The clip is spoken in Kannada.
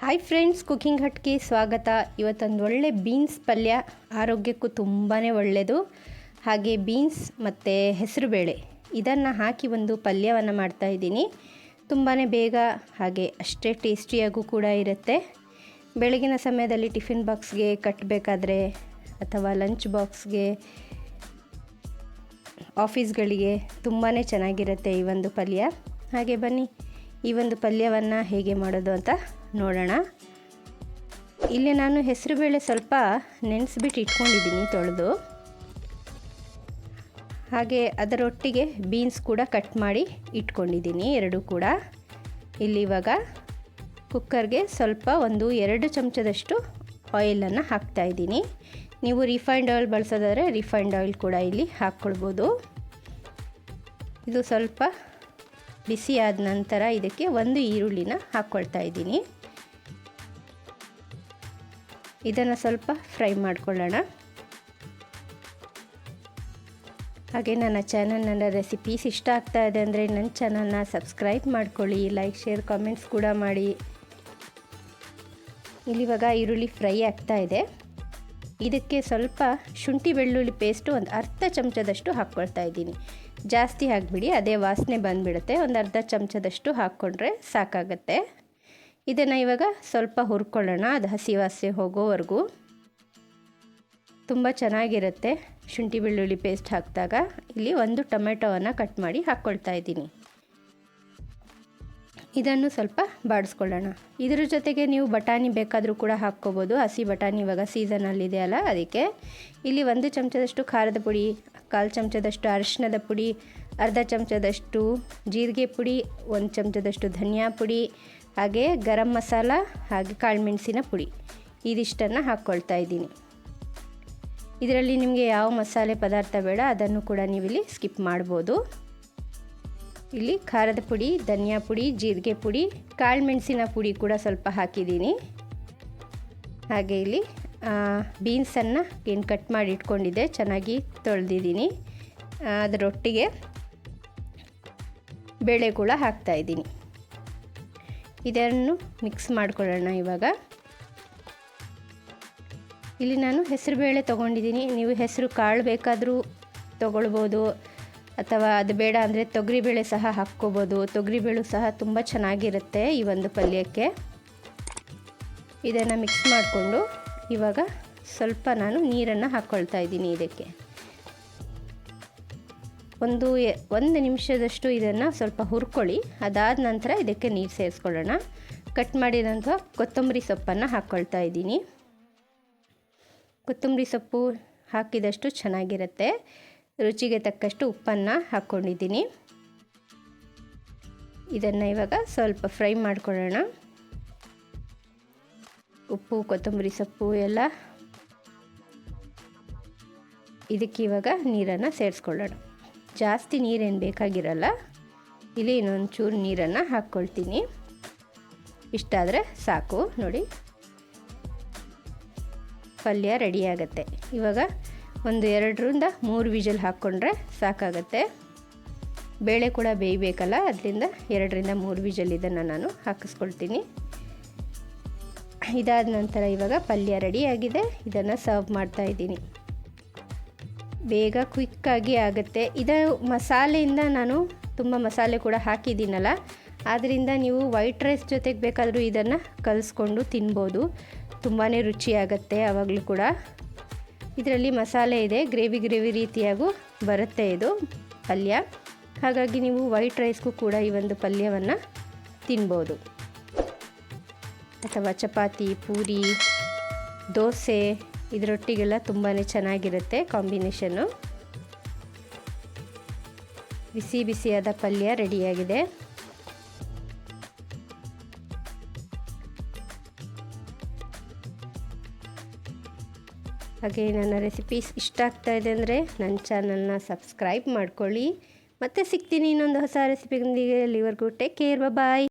ಹಾಯ್ ಫ್ರೆಂಡ್ಸ್ ಕುಕಿಂಗ್ ಹಟ್ಗೆ ಸ್ವಾಗತ. ಇವತ್ತೊಂದು ಒಳ್ಳೆ ಬೀನ್ಸ್ ಪಲ್ಯ. ಆರೋಗ್ಯಕ್ಕೂ ತುಂಬಾ ಒಳ್ಳೆಯದು ಹಾಗೆ ಬೀನ್ಸ್ ಮತ್ತು ಹೆಸರುಬೇಳೆ. ಇದನ್ನು ಹಾಕಿ ಒಂದು ಪಲ್ಯವನ್ನು ಮಾಡ್ತಾಯಿದ್ದೀನಿ ತುಂಬಾ ಬೇಗ, ಹಾಗೆ ಅಷ್ಟೇ ಟೇಸ್ಟಿಯಾಗೂ ಕೂಡ ಇರುತ್ತೆ. ಬೆಳಗಿನ ಸಮಯದಲ್ಲಿ ಟಿಫಿನ್ ಬಾಕ್ಸ್ಗೆ ಕಟ್ಟಬೇಕಾದ್ರೆ ಅಥವಾ ಲಂಚ್ ಬಾಕ್ಸ್ಗೆ ಆಫೀಸ್ಗಳಿಗೆ ತುಂಬಾ ಚೆನ್ನಾಗಿರುತ್ತೆ ಈ ಒಂದು ಪಲ್ಯ. ಹಾಗೆ ಬನ್ನಿ. ಈ ಒಂದು ಪಲ್ಯವನ್ನು ಹೇಗೆ ಮಾಡೋದು ಅಂತ ನೋಡೋಣ. ಇಲ್ಲಿ ನಾನು ಹೆಸರುಬೇಳೆ ಸ್ವಲ್ಪ ನೆನೆಸ್ಬಿಟ್ಟು ಇಟ್ಕೊಂಡಿದ್ದೀನಿ ತೊಳೆದು. ಹಾಗೆ ಅದರೊಟ್ಟಿಗೆ ಬೀನ್ಸ್ ಕೂಡ ಕಟ್ ಮಾಡಿ ಇಟ್ಕೊಂಡಿದ್ದೀನಿ, ಎರಡು ಕೂಡ. ಇಲ್ಲಿ ಇವಾಗ ಕುಕ್ಕರ್ಗೆ ಸ್ವಲ್ಪ ಒಂದು ಎರಡು ಚಮಚದಷ್ಟು ಆಯಿಲನ್ನು ಹಾಕ್ತಾಯಿದ್ದೀನಿ ನೀವು ರಿಫೈಂಡ್ ಆಯಿಲ್ ಬಳಸೋದಾದರೆ ರಿಫೈನ್ಡ್ ಆಯಿಲ್ ಕೂಡ ಇಲ್ಲಿ ಹಾಕ್ಕೊಳ್ಬೋದು. ಇದು ಸ್ವಲ್ಪ ಬಿಸಿ ಆದ ನಂತರ ಇದಕ್ಕೆ ಒಂದು ಈರುಳ್ಳಿನ ಹಾಕ್ಕೊಳ್ತಾ ಇದ್ದೀನಿ. ಇದನ್ನು ಸ್ವಲ್ಪ ಫ್ರೈ ಮಾಡ್ಕೊಳ್ಳೋಣ. ಹಾಗೆ ನನ್ನ ಚಾನಲ್ನ ರೆಸಿಪೀಸ್ ಇಷ್ಟ ಆಗ್ತಾ ಇದೆ ಅಂದರೆ ನನ್ನ ಚಾನಲ್ನ ಸಬ್ಸ್ಕ್ರೈಬ್ ಮಾಡ್ಕೊಳ್ಳಿ, ಲೈಕ್, ಶೇರ್, ಕಾಮೆಂಟ್ಸ್ ಕೂಡ ಮಾಡಿ. ಇಲ್ಲಿವಾಗ ಈರುಳ್ಳಿ ಫ್ರೈ ಆಗ್ತಾ ಇದೆ. ಇದಕ್ಕೆ ಸ್ವಲ್ಪ ಶುಂಠಿ ಬೆಳ್ಳುಳ್ಳಿ ಪೇಸ್ಟು ಒಂದು ಅರ್ಧ ಚಮಚದಷ್ಟು ಹಾಕ್ಕೊಳ್ತಾ ಇದ್ದೀನಿ. ಜಾಸ್ತಿ ಹಾಕಿಬಿಡಿ, ಅದೇ ವಾಸನೆ ಬಂದುಬಿಡುತ್ತೆ. ಒಂದು ಅರ್ಧ ಚಮಚದಷ್ಟು ಹಾಕ್ಕೊಂಡ್ರೆ ಸಾಕಾಗತ್ತೆ. ಇದನ್ನು ಇವಾಗ ಸ್ವಲ್ಪ ಹುರ್ಕೊಳ್ಳೋಣ, ಅದು ಹಸಿ ವಾಸನೆ ಹೋಗೋವರೆಗೂ. ತುಂಬ ಚೆನ್ನಾಗಿರುತ್ತೆ ಶುಂಠಿ ಬೆಳ್ಳುಳ್ಳಿ ಪೇಸ್ಟ್ ಹಾಕಿದಾಗ. ಇಲ್ಲಿ ಒಂದು ಟೊಮೆಟೊವನ್ನು ಕಟ್ ಮಾಡಿ ಹಾಕ್ಕೊಳ್ತಾ ಇದ್ದೀನಿ. ಇದನ್ನು ಸ್ವಲ್ಪ ಬಾಡಿಸ್ಕೊಳ್ಳೋಣ. ಇದರ ಜೊತೆಗೆ ನೀವು ಬಟಾಣಿ ಬೇಕಾದರೂ ಕೂಡ ಹಾಕ್ಕೋಬೋದು. ಹಸಿ ಬಟಾಣಿ ಇವಾಗ ಸೀಸನಲ್ಲಿದೆ ಅಲ್ಲ ಅದಕ್ಕೆ ಇಲ್ಲಿ ಒಂದು ಚಮಚದಷ್ಟು ಖಾರದ ಪುಡಿ, ಕಾಲು ಚಮಚದಷ್ಟು ಅರಿಶಿನದ ಪುಡಿ, ಅರ್ಧ ಚಮಚದಷ್ಟು ಜೀರಿಗೆ ಪುಡಿ, ಒಂದು ಚಮಚದಷ್ಟು ಧನಿಯಾ ಪುಡಿ, ಹಾಗೆ ಗರಂ ಮಸಾಲ, ಹಾಗೆ ಕಾಳುಮೆಣಸಿನ ಪುಡಿ. ಇದಿಷ್ಟನ್ನು ಹಾಕ್ಕೊಳ್ತಾ ಇದ್ದೀನಿ. ಇದರಲ್ಲಿ ನಿಮಗೆ ಯಾವ ಮಸಾಲೆ ಪದಾರ್ಥ ಬೇಡ ಅದನ್ನು ಕೂಡ ನೀವಿಲ್ಲಿ ಸ್ಕಿಪ್ ಮಾಡ್ಬೋದು. ಇಲ್ಲಿ ಖಾರದ ಪುಡಿ, ಧನಿಯಾ ಪುಡಿ, ಜೀರಿಗೆ ಪುಡಿ, ಕಾಳು ಮೆಣಸಿನ ಪುಡಿ ಕೂಡ ಸ್ವಲ್ಪ ಹಾಕಿದ್ದೀನಿ. ಹಾಗೆ ಇಲ್ಲಿ ಬೀನ್ಸನ್ನು ಏನು ಕಟ್ ಮಾಡಿ ಇಟ್ಕೊಂಡಿದ್ದೆ, ಚೆನ್ನಾಗಿ ತೊಳೆದಿದ್ದೀನಿ. ಅದರೊಟ್ಟಿಗೆ ಬೇಳೆ ಕೂಡ ಹಾಕ್ತಾಯಿದ್ದೀನಿ ಇದನ್ನು ಮಿಕ್ಸ್ ಮಾಡ್ಕೊಳ್ಳೋಣ ಇವಾಗ. ಇಲ್ಲಿ ನಾನು ಹೆಸರು ಬೇಳೆ ತೊಗೊಂಡಿದ್ದೀನಿ. ನೀವು ಹೆಸರು ಕಾಳು ಬೇಕಾದರೂ ತೊಗೊಳ್ಬೋದು. ಅಥವಾ ಅದು ಬೇಡ ಅಂದರೆ ತೊಗರಿಬೇಳೆ ಸಹ ಹಾಕ್ಕೋಬೋದು. ತೊಗರಿಬೇಳು ಸಹ ತುಂಬ ಚೆನ್ನಾಗಿರುತ್ತೆ ಈ ಒಂದು ಪಲ್ಯಕ್ಕೆ. ಇದನ್ನು ಮಿಕ್ಸ್ ಮಾಡಿಕೊಂಡು ಇವಾಗ ಸ್ವಲ್ಪ ನಾನು ನೀರನ್ನು ಹಾಕ್ಕೊಳ್ತಾ ಇದ್ದೀನಿ ಇದಕ್ಕೆ. ಒಂದು ಒಂದು ನಿಮಿಷದಷ್ಟು ಇದನ್ನು ಸ್ವಲ್ಪ ಹುರ್ಕೊಳ್ಳಿ. ಅದಾದ ನಂತರ ಇದಕ್ಕೆ ನೀರು ಸೇರಿಸ್ಕೊಳ್ಳೋಣ. ಕಟ್ ಮಾಡಿದಂಥ ಕೊತ್ತಂಬರಿ ಸೊಪ್ಪನ್ನು ಹಾಕ್ಕೊಳ್ತಾ ಇದ್ದೀನಿ. ಕೊತ್ತಂಬರಿ ಸೊಪ್ಪು ಹಾಕಿದಷ್ಟು ಚೆನ್ನಾಗಿರುತ್ತೆ. ರುಚಿಗೆ ತಕ್ಕಷ್ಟು ಉಪ್ಪನ್ನು ಹಾಕ್ಕೊಂಡಿದ್ದೀನಿ. ಇದನ್ನು ಇವಾಗ ಸ್ವಲ್ಪ ಫ್ರೈ ಮಾಡ್ಕೊಳ್ಳೋಣ. ಉಪ್ಪು, ಕೊತ್ತಂಬರಿ ಸೊಪ್ಪು ಎಲ್ಲ ಇದಕ್ಕೆ ಇವಾಗ ನೀರನ್ನು ಸೇರಿಸ್ಕೊಳ್ಳೋಣ. ಜಾಸ್ತಿ ನೀರೇನು ಬೇಕಾಗಿರಲ್ಲ, ಇಲ್ಲಿ ಇನ್ನೊಂದು ಚೂರು ನೀರನ್ನು ಹಾಕ್ಕೊಳ್ತೀನಿ. ಇಷ್ಟಾದರೆ ಸಾಕು, ನೋಡಿ. ಪಲ್ಯ ರೆಡಿಯಾಗತ್ತೆ ಇವಾಗ ಒಂದು ಎರಡರಿಂದ ಮೂರು ವಿಜಲ್ ಹಾಕ್ಕೊಂಡ್ರೆ ಸಾಕಾಗತ್ತೆ. ಬೇಳೆ ಕೂಡ ಬೇಯಬೇಕಲ್ಲ, ಅದರಿಂದ ಎರಡರಿಂದ ಮೂರು ವಿಜಲ್ ಇದನ್ನು ನಾನು ಹಾಕಿಸ್ಕೊಳ್ತೀನಿ. ಇದಾದ ನಂತರ ಇವಾಗ ಪಲ್ಯ ರೆಡಿಯಾಗಿದೆ ಇದನ್ನು ಸರ್ವ್ ಮಾಡ್ತಾ ಇದ್ದೀನಿ. ಬೇಗ ಕ್ವಿಕ್ಕಾಗಿ ಆಗುತ್ತೆ. ಇದು ಮಸಾಲೆಯಿಂದ ನಾನು ತುಂಬ ಮಸಾಲೆ ಕೂಡ ಹಾಕಿದ್ದೀನಲ್ಲ ಆದ್ದರಿಂದ ನೀವು ವೈಟ್ ರೈಸ್ ಜೊತೆಗೆ ಬೇಕಾದರೂ ಇದನ್ನು ಕಲಿಸ್ಕೊಂಡು ತಿನ್ಬೋದು. ತುಂಬಾ ರುಚಿಯಾಗತ್ತೆ ಆವಾಗಲೂ ಕೂಡ. ಇದರಲ್ಲಿ ಮಸಾಲೆ ಇದೆ, ಗ್ರೇವಿ ಗ್ರೇವಿ ರೀತಿಯಾಗೂ ಬರುತ್ತೆ ಇದು ಪಲ್ಯ. ಹಾಗಾಗಿ ನೀವು ವೈಟ್ ರೈಸ್ಗೂ ಕೂಡ ಈ ಒಂದು ಪಲ್ಯವನ್ನು ತಿನ್ಬೋದು. ಅಥವಾ ಚಪಾತಿ, ಪೂರಿ, ದೋಸೆ ಇದರೊಟ್ಟಿಗೆಲ್ಲ ತುಂಬಾ ಚೆನ್ನಾಗಿರುತ್ತೆ ಕಾಂಬಿನೇಷನ್ನು. ಬಿಸಿ ಬಿಸಿಯಾದ ಪಲ್ಯ ರೆಡಿಯಾಗಿದೆ. ಹಾಗೆ ನನ್ನ ರೆಸಿಪೀಸ್ ಇಷ್ಟ ಆಗ್ತಾ ಇದೆ ಅಂದರೆ ನನ್ನ ಚಾನಲ್ನ ಸಬ್ಸ್ಕ್ರೈಬ್ ಮಾಡ್ಕೊಳ್ಳಿ. ಮತ್ತೆ ಸಿಗ್ತೀನಿ ಇನ್ನೊಂದು ಹೊಸ ರೆಸಿಪಿಯೊಂದಿಗೆ ಅಲ್ಲಿವರೆಗೂ ಟೇಕ್ ಕೇರ್ ಬಾಯ್